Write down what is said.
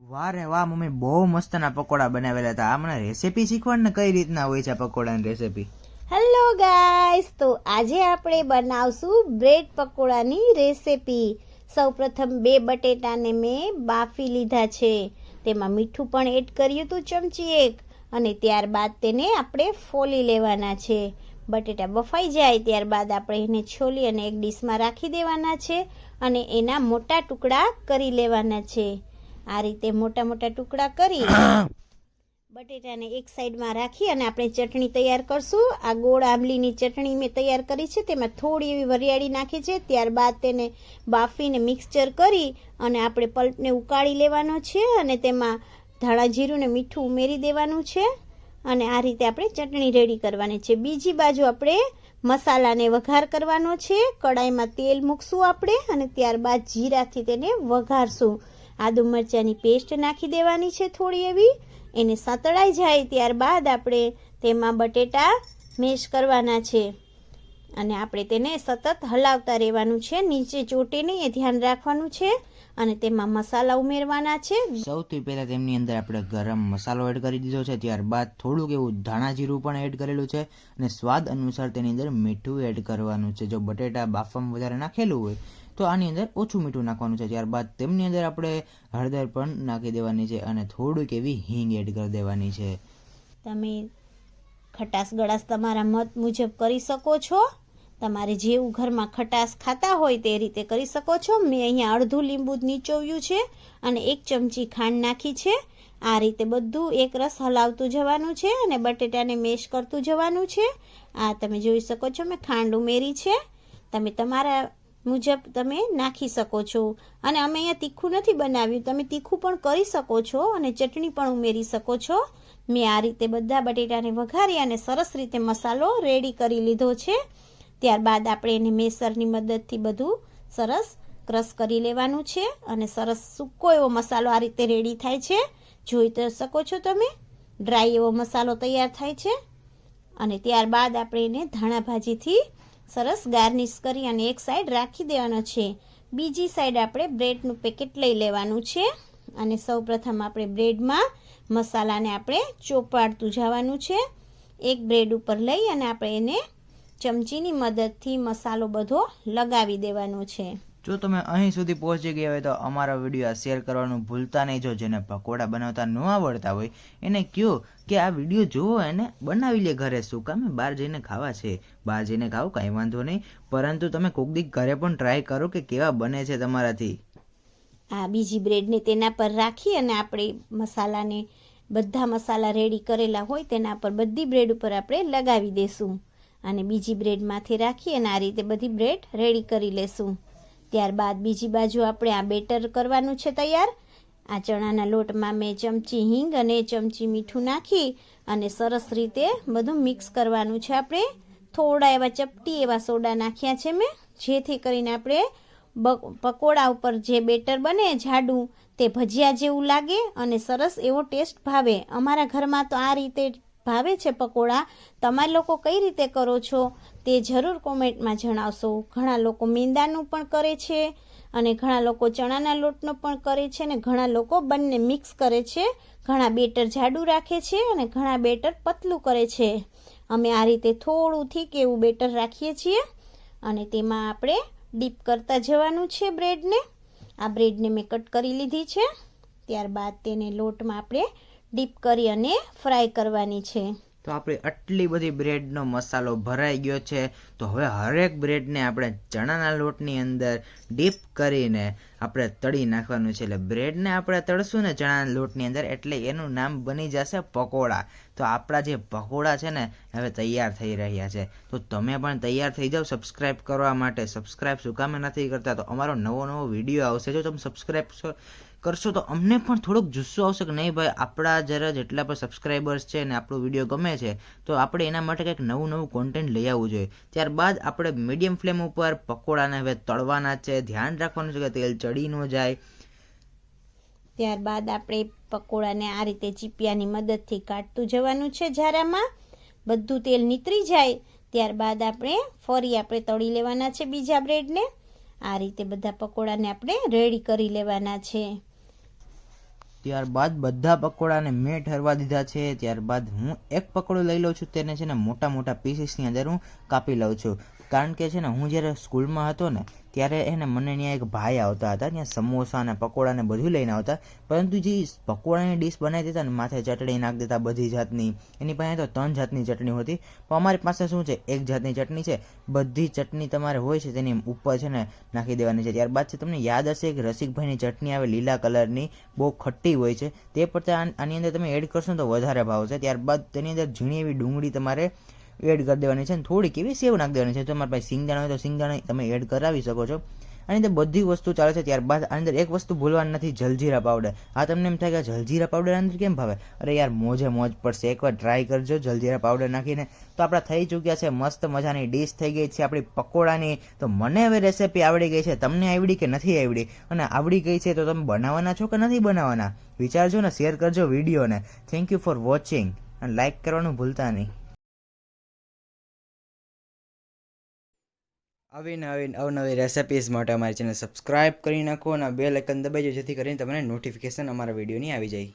વાહ રે વાહ મમ્મી બહુ મસ્તના પકોડા બનાવેલા હતા. હમણાં રેસીપી શીખવાડ ને કઈ રીતના હોય છે પકોડાની રેસીપી હેલો ગાઈસ તો આજે આપણે બનાવશું બ્રેડ પકોડાની રેસીપી સૌપ્રથમ બે બટેટાને મેં બાફી લીધા છે. તેમાં મીઠું પણ એડ કર્યું હતું ચમચી એક અને ત્યારબાદ તેને આપણે ફોલી લેવાના છે. બટેટા બફાઈ જાય ત્યારબાદ આપણે એને છોલી અને એક ડીશમાં રાખી દેવાના છે અને એના મોટા ટુકડા કરી લેવાના છે. આ રીતે મોટા મોટા ટુકડા કરી બટેટાને એક સાઈડમાં રાખી અને આપણે ચટણી તૈયાર કરશું. આ ગોળ આંબલીની ચટણી મેં તૈયાર કરી છે તેમાં થોડી એવી વરિયાળી નાખી છે. ત્યારબાદ તેને બાફીને મિક્સચર કરી અને આપણે પલ્પને ઉકાળી લેવાનો છે અને તેમાં ધાણા જીરું ને મીઠું ઉમેરી દેવાનું છે અને આ રીતે આપણે ચટણી રેડી કરવાની છે. બીજી બાજુ આપણે મસાલાને વઘાર કરવાનો છે. કડાઈમાં તેલ મૂકશું આપણે અને ત્યારબાદ જીરાથી તેને વઘારશું. આદુ મરચાંની પેસ્ટ નાખી દેવાની છે થોડી એવી. એને સતળાઈ જાય ત્યારબાદ આપણે તેમાં બટેટા મેશ કરવાના છે. અને આપણે તેને સતત હલાવતા રહેવાનું છે. નીચે ચોટે નહીં એ ધ્યાન રાખવાનું છે. અને તેમાં મસાલા ઉમેરવાના છે. સૌથી પહેલાં તેમની અંદર આપણે ગરમ મસાલો એડ કરી દીધો છે. ત્યારબાદ થોડુંક એવું ધાણા જીરું પણ એડ કરેલું છે. અને સ્વાદ અનુસાર તેની અંદર મીઠું એડ કરવાનું છે. જો બટેટા બાફામાં વધારે નાખેલું હોય તો આની અંદર ઓછું મીઠું નાખવાનું છે. ત્યારબાદ તેમની અંદર આપણે હળદર પણ નાખી દેવાની છે અને થોડુંક એવી હિંગ એડ કરી દેવાની છે. તમે ખટાશ ગળાશ તમારા મત મુજબ કરી શકો છો. તમારે જેવું ઘરમાં ખટાશ ખાતા હોય તે રીતે કરી શકો છો. મેં અહીંયા અડધું લીંબુ નીચોવ્યું છે અને એક ચમચી ખાંડ નાખી છે. આ રીતે બધું એક રસ હલાવતું જવાનું છે અને બટેટાને મેશ કરતું જવાનું છે. આ તમે જોઈ શકો છો, મેં ખાંડ ઉમેરી છે. તમે તમારા મુજબ તમે નાખી શકો છો. અને અમે અહીંયા તીખું નથી બનાવ્યું. તમે તીખું પણ કરી શકો છો અને ચટણી પણ ઉમેરી શકો છો. મેં આ રીતે બધા બટેટાને વઘારી અને સરસ રીતે મસાલો રેડી કરી લીધો છે. ત્યારબાદ આપણે એને મેસરની મદદથી બધું સરસ ક્રશ કરી લેવાનું છે અને સરસ સૂકો એવો મસાલો આ રીતે રેડી થાય છે. જોઈ તો શકો છો તમે, ડ્રાય એવો મસાલો તૈયાર થાય છે. અને ત્યારબાદ આપણે એને ધાણા ભાજીથી સરસ ગાર્નિશ કરી અને એક સાઈડ રાખી દેવાનો છે. બીજી સાઈડ આપણે બ્રેડનું પેકેટ લઈ લેવાનું છે અને સૌ પ્રથમ આપણે બ્રેડમાં મસાલાને આપણે ચોપાડતું જવાનું છે. એક બ્રેડ ઉપર લઈ અને આપણે એને ચમચીની મદદથી મસાલો બધો લગાવી દેવાનો છે. જો તમે અહીં સુધી પહોંચી ગયા હોય તો અમારા વીડિયો શેર કરવાનું ભૂલતા નહીં. જો જેને પકોડા બનાવતા ન આવડતા હોય, એને કહો કે આ વીડિયો જુઓ એને બનાવી લે ઘરે. શું કામે? બહાર જઈને ખાવા છે. બહાર જઈને ખાવ કાંઈ વાંધો નહીં. પરંતુ તમે કોક દીક ઘરે પણ ટ્રાય કરો કે કેવા બને છે તમારાથી. આ બીજી બ્રેડને તેના પર રાખી અને આપણે મસાલાને, બધા મસાલા રેડી કરેલા હોય તેના પર બધી બ્રેડ ઉપર આપણે લગાવી દેશું. અને બીજી બ્રેડમાંથી રાખી અને આ રીતે બધી બ્રેડ રેડી કરી લેશું. ત્યારબાદ બીજી બાજુ આપણે આ બેટર કરવાનું છે તૈયાર. આ ચણાના લોટમાં મેં ચમચી હિંગ અને ચમચી મીઠું નાખી અને સરસ રીતે બધું મિક્સ કરવાનું છે આપણે. થોડા એવા ચપટી એવા સોડા નાખ્યા છે મેં, જેથી કરીને આપણે પકોડા ઉપર જે બેટર બને, જાડું, તે ભજીયા જેવું લાગે અને સરસ એવો ટેસ્ટ ભાવે. અમારા ઘરમાં તો આ રીતે ભાવે છે પકોડા, તમારે લોકો કઈ રીતે કરો છો તે જરૂર કોમેન્ટમાં જણાવશો. ઘણા લોકો મેંદાનું પણ કરે છે અને ઘણા લોકો ચણાના લોટનો પણ કરે છે અને ઘણા લોકો બંને મિક્સ કરે છે. ઘણા બેટર જાડું રાખે છે અને ઘણા બેટર પતલું કરે છે. અમે આ રીતે થોડું થીક એવું બેટર રાખીએ છીએ અને તેમાં આપણે ડીપ કરતા જવાનું છે બ્રેડને. આ બ્રેડને મેં કટ કરી લીધી છે. ત્યારબાદ તેને લોટમાં આપણે ડીપ કરી અને ફ્રાય કરવાની છે. તો આપણે આટલી બધી બ્રેડનો મસાલો ભરાઈ ગયો છે. તો હવે હરેક બ્રેડને આપણે ચણાના લોટની અંદર ડીપ કરીને આપણે તળી નાખવાનું છે. એટલે બ્રેડને આપણે તળશું ને ચણાના લોટની અંદર એટલે એનું નામ બની જશે પકોડા. તો આપણા જે પકોડા છે ને, હવે તૈયાર થઈ રહ્યા છે. તો તમે પણ તૈયાર થઈ જાઓ સબસ્ક્રાઈબ કરવા માટે. સબસ્ક્રાઈબ શું કામે નથી કરતા, તો અમારો નવો નવો વીડિયો આવશે. જો તમે સબસ્ક્રાઇબ કરશો તો અમને પણ થોડોક જુસ્સો આવશે કે નહીં ભાઈ, આપણા જરા જેટલા પણ સબસ્ક્રાઈબર્સ છે ને આપણો વીડિયો ગમે છે, તો આપણે એના માટે કંઈક નવું નવું કોન્ટેન્ટ લઈ આવવું જોઈએ. ત્યારબાદ આપણે મીડિયમ ફ્લેમ ઉપર પકોડાને હવે તળવાના છે, ધ્યાન રાખવાનું છે કે તેલ ચડી ન જાય. ત્યારબાદ આપણે પકોડાને આ રીતે ચીપિયાની મદદથી કાઢતું જવાનું છે ઝારામાં. બધું તેલ નીતરી જાય, ત્યારબાદ આપણે ફરી આપણે તળી લેવાના છે બીજા બ્રેડને આ રીતે બધા પકોડાને આપણે રેડી કરી લેવાના છે. ત્યારબાદ બધા પકોડાને મેં ઠરવા દીધા છે. ત્યારબાદ હું એક પકોડો લઈ લઉં છું. તેને છે ને મોટા મોટા પીસીસની અંદર હું કાપી લઉં છું. કારણ કે છે ને, હું જ્યારે સ્કૂલમાં હતો ને ત્યારે એને મને ત્યાં એક ભાઈ આવતા હતા, ત્યાં સમોસા ને પકોડા ને બધું લઈને આવતા. પરંતુ જે પકોડાની ડીશ બનાવી દેતા ને માથે ચટણી નાખી દેતા બધી જાતની, એની પાસે તો ત્રણ જાતની ચટણી હતી. પણ અમારી પાસે શું છે, એક જાતની ચટણી છે, બધી ચટણી તમારે હોય છે તેની ઉપર છે ને નાખી દેવાની છે. ત્યારબાદ છે, તમને યાદ હશે કે રસિકભાઈની ચટણી આવે લીલા કલરની, બહુ ખટ્ટી હોય છે. તે પડતા આની અંદર તમે એડ કરશો તો વધારે ભાવશે ત્યારબાદ તેની અંદર ઝીણી એવી ડુંગળી તમારે એડ કરી દેવાની છે અને થોડીક એવી સેવ નાખી દેવાની છે. તમારી પાસે સિંગદાણા હોય તો સિંગદાણા તમે એડ કરાવી શકો છો. અને તે બધી વસ્તુ ચાલે છે ત્યારબાદ આની અંદર એક વસ્તુ ભૂલવાની નથી, જલજીરા પાવડર આ તમને એમ થાય કે જલજીરા પાવડર અંદર કેમ ભાવે? અરે યાર, મોજે મોજ પડશે. એકવાર ટ્રાય કરજો જલજીરા પાવડર નાખીને. તો આપણા થઈ ચૂક્યા છે, મસ્ત મજાની ડીશ થઈ ગઈ છે આપણી પકોડાની. તો મને હવે રેસીપી આવડી ગઈ છે. તમને આવડી કે નથી આવડી? અને આવડી ગઈ છે તો તમે બનાવવાના છો કે નથી બનાવવાના? વિચારજો ને શેર કરજો વિડીયોને. થેન્ક યુ ફોર વોચિંગ અને લાઇક કરવાનું ભૂલતા નહીં. આવી નવી અવનવી રેસિપીઝ માટે અમારી ચેનલ સબસ્ક્રાઇબ કરી નાખો અને બે લેકન દબાઈ દબાઈજો જેથી કરીને તમને નોટિફિકેશન અમારા વિડીયોની આવી જાય.